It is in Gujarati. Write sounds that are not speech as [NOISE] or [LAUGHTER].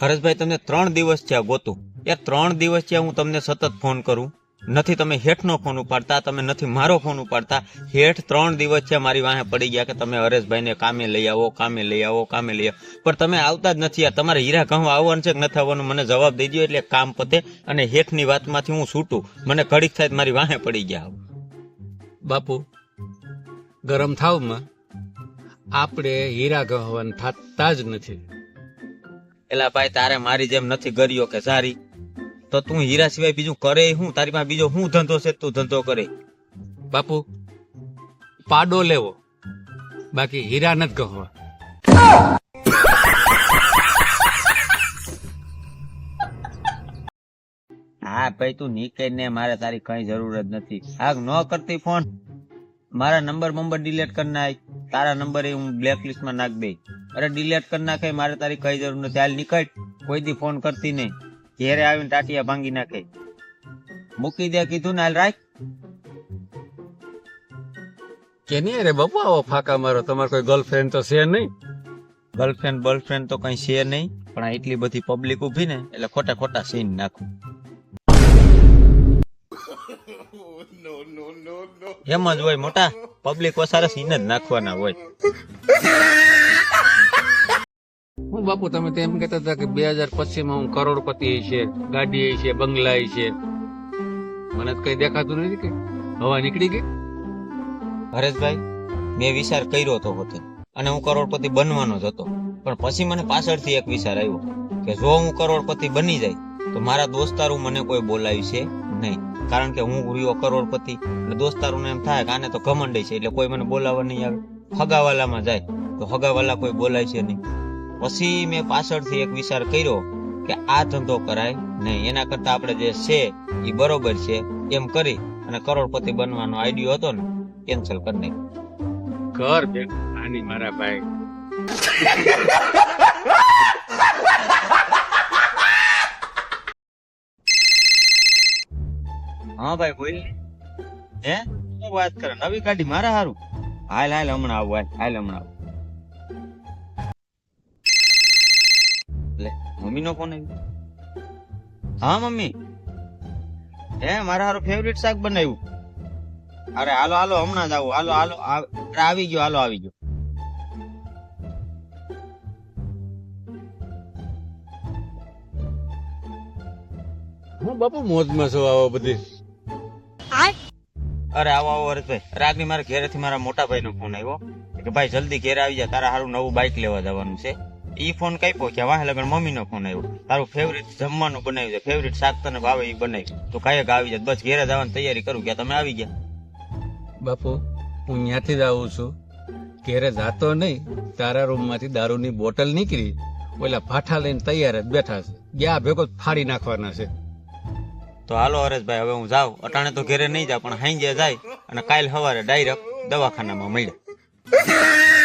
હરેશભાઈ, તમને ત્રણ દિવસ થયા ગોતું. યાર ત્રણ દિવસ થયા હું તમને સતત ફોન કરું. નથી તમે હેઠનો ફોન ઉપાડતા, તમે નથી મારો ફોન ઉપાડતા. હેઠ ત્રણ દિવસ છે મારી વાહે પડી ગયા કે તમે હરેશભાઈને કામે લઈ આવો, કામે લઈ આવો, કામે લઈ આવો. પણ તમે આવતા જ નથી આ. તમારે હીરા કહવા આવવાનું છે કે નથી આવવાનું મને જવાબ દઈ દો એટલે કામ પતે અને હેઠની વાતમાંથી હું છૂટું. મને ઘડીક થાય મારી વાહે પડી ગયા બાપુ, ગરમ થાવમાં આપણે હીરા ગહવન થતા જ નથી. એલા ભાઈ તારે મારી જેમ નથી ગર્યો કે સારી. તો તું હીરા સિવાય બીજું કરે હું? તારી પાસે બીજો હું ધંધો છે તું ધંધો કરે. બાપુ પાડો લેવો. બાકી હીરા નથી ગહવા. હા ભાઈ તું નીકળ ને મારે તારી કઈ જરૂર જ નથી. હા ન કરતી ફોન. મારા નંબર બંબર ડિલીટ કરી નાખ. તારા નંબર એ હું બ્લેક લિસ્ટમાં નાખ દઈ અરે ડિલેટ કરી નાખે મારે તારી કઈ જરૂર નથી. હાલ નીકળ. કોઈ દી ફોન કરતી નહીં. ઘેરે આવીને ટાટિયા ભાંગી નાખે. મૂકી દે કીધું ને હાલ રાખ. કે નહીં અરે બાપુ આવો ફાકા મારો. તમારે કોઈ ગર્લફ્રેન્ડ તો છે નહીં. ગર્લફ્રેન્ડ બોયફ્રેન્ડ તો કઈ છે નહીં. પણ આ એટલી બધી પબ્લિક ઊભી ને એટલે ખોટા ખોટા સીન નાખું. [LAUGHS] એમ જ હોય મોટા. પબ્લિક વસારે સીન જ નાખવાના હોય. હું બાપુ તમે તો એમ કહેતા હતા કે બે હજાર પચીસમાં હું કરોડપતિ છે ગાડી છે બંગલા છે. મને તો કઈ દેખાતું નથી કે. હવા નીકળી ગઈ? હરેશભાઈ મેં વિચાર કર્યો હતો પોતે અને હું કરોડપતિ બનવાનો જ હતો. પણ પછી મને પાછળથી એક વિચાર આવ્યો કે જો હું કરોડપતિ બની જાય તો મારા દોસ્તારો મને કોઈ બોલાવી છે નહીં. કારણ કે હું રહ્યો કરોડપતિ એટલે દોસ્તારોને એમ થાય કે આને તો ઘમંડી છે, એટલે કોઈ મને બોલાવવા નહીં આવે. હગાવાલામાં જાય, તો હગાવાલા કોઈ બોલાય છે નહીં. પછી મેં પાછળથી એક વિચાર કર્યો કે આ ધંધો કરાય નહીં. એના કરતા આપણે જે છે એ બરોબર છે, એમ કરી અને કરોડપતિ બનવાનો આઈડિયો હતો ને કેન્સલ કરી નાખ્યો. ઘર આની મારા ભાઈ. ભાઈ બોલ હે? શું વાત કરે? નવી ગાડી મારા હારું? હાલ હાલ, હમણાં આવું, હાલ હાલ, હમણાં આવું. લે મમ્મી નો ફોન આવ્યો. હા, મમ્મી? હે, મારા હારું ફેવરિટ શાક બનાવ્યું. અરે, હાલો હાલો, હમણાં જ આવું. હાલો હાલો આવ- ગયો, હાલો, આવી ગયો. હું બાપુ મોજમાં છું આવો બધી? અરે આવો આવો હરેશભાઈ રાગની મારા ઘેરેથી મારા મોટા ભાઈનો ફોન આવ્યો કે ભાઈ, જલ્દી ઘેર આવી જા, તારા સારું નવું બાઇક લેવા જવાનું છે. ઈ ફોન કાપ્યો કે વાહ, લગન મમ્મીનો ફોન આવ્યો. તારું ફેવરિટ જમવાનું બનાવ્યું છે ફેવરિટ શાક તને ભાવે એ બનાવ્યું. તો કાંઈક આવી જાય બસ ઘેરે જવાની તૈયારી કરું કે તમે આવી ગયા. બાપુ, હું ત્યાંથી જ આવું છું. ઘેરે જાતો નહીં, તારા રૂમમાંથી દારૂની બોટલ નીકળી, ઓલા ફાઠા લઈને તૈયાર જ બેઠા છે. ગયા ભેગો ફાડી નાખવાના છે. તો હાલો હરેશભાઈ, હવે હું જાઉં. અટાણે તો ઘેરે નહીં જાય પણ હાઈ જાય અને કાલ સવારે ડાયરેક્ટ દવાખાનામાં મળ્યા